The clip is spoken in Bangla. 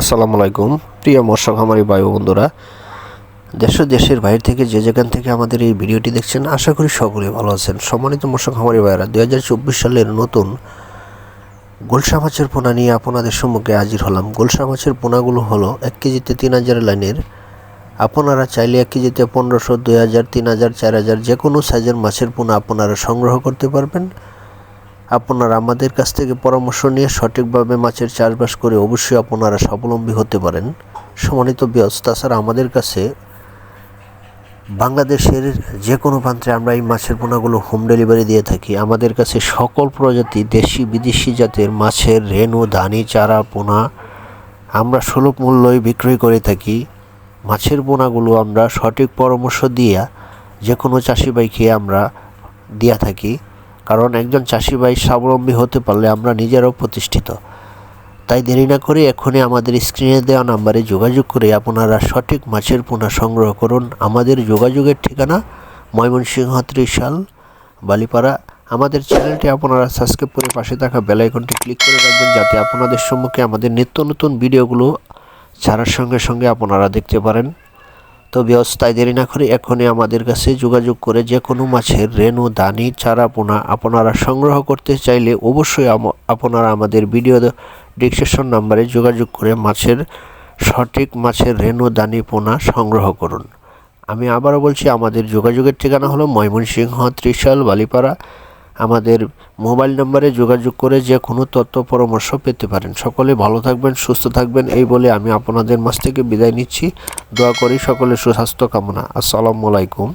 আসসালামু আলাইকুম। প্রিয় মৎস্য খামারি ও বন্ধুরা, দেশ দেশের বাইরে থেকে যে যেখান থেকে আমাদের এই ভিডিওটি দেখছেন, আশা করি সকলে ভালো আছেন। সম্মানিত মৎস্য খামারি ভাইরা দুই হাজার চব্বিশ সালের নতুন গোলসা মাছের পোনা নিয়ে আপনাদের সম্মুখে হাজির হলাম। গোলসা মাছের পোনাগুলো হলো এক কেজিতে তিন হাজার লাইনের। আপনারা চাইলে এক কেজিতে পনেরোশো, দুই হাজার, তিন হাজার, চার হাজার যে কোনো সাইজের মাছের পোনা আপনারা সংগ্রহ করতে পারবেন। আপনারা আমাদের কাছ থেকে পরামর্শ নিয়ে সঠিকভাবে মাছের চাষবাস করে অবশ্যই আপনারা স্বাবলম্বী হতে পারেন। সমানিত ব্যবস্থা তাছাড়া আমাদের কাছে বাংলাদেশের যে কোনো প্রান্তে আমরা এই মাছের পোনাগুলো হোম ডেলিভারি দিয়ে থাকি। আমাদের কাছে সকল প্রজাতি, দেশি, বিদেশি জাতের মাছের রেণু, ধানি, চারা, পোনা আমরা সুলভ মূল্যে বিক্রয় করে থাকি। মাছের পোনাগুলো আমরা সঠিক পরামর্শ দিয়ে যে কোনো চাষি ভাইকে আমরা দিয়া থাকি। কারণ একজন চাষি ভাই স্বাবলম্বী হতে পারলে আমরা নিজেরাও প্রতিষ্ঠিত। তাই দেরি না করে এখনই আমাদের স্ক্রিনে দেওয়া নাম্বারে যোগাযোগ করে আপনারা সঠিক মাছের পোনা সংগ্রহ করুন। আমাদের যোগাযোগের ঠিকানা ময়মনসিংহ ত্রিশাল, বালিপাড়া। আমাদের চ্যানেলটি আপনারা সাবস্ক্রাইব করে পাশে থাকা বেল আইকনটি ক্লিক করে রাখবেন যাতে আপনাদের সম্মুখে আমাদের নিত্য নতুন ভিডিওগুলো ছাড়ার সঙ্গে সঙ্গে আপনারা দেখতে পারেন। তো ব্যবস্থায় দেরি না করে এখনই আমাদের কাছে যোগাযোগ করে যে কোনো মাছের রেণু, দানি, চারা, পোনা আপনারা সংগ্রহ করতে চাইলে অবশ্যই আপনারা আমাদের ভিডিও ডিসক্রিপশন নাম্বারে যোগাযোগ করে মাছের, সঠিক মাছের রেণু, দানি, পোনা সংগ্রহ করুন। আমি আবারও বলছি, আমাদের যোগাযোগের ঠিকানা হলো ময়মনসিংহ ত্রিশাল, বালিপাড়া। আমাদের মোবাইল নম্বরে যোগাযোগ করে যে কোনো তথ্য পরামর্শ পেতে পারেন। সকলে ভালো থাকবেন, সুস্থ থাকবেন এই বলে আমি আপনাদের মাছ থেকে বিদায় নিচ্ছি। দোয়া করি সকলের সুস্বাস্থ্য কামনা। আসসালামু আলাইকুম।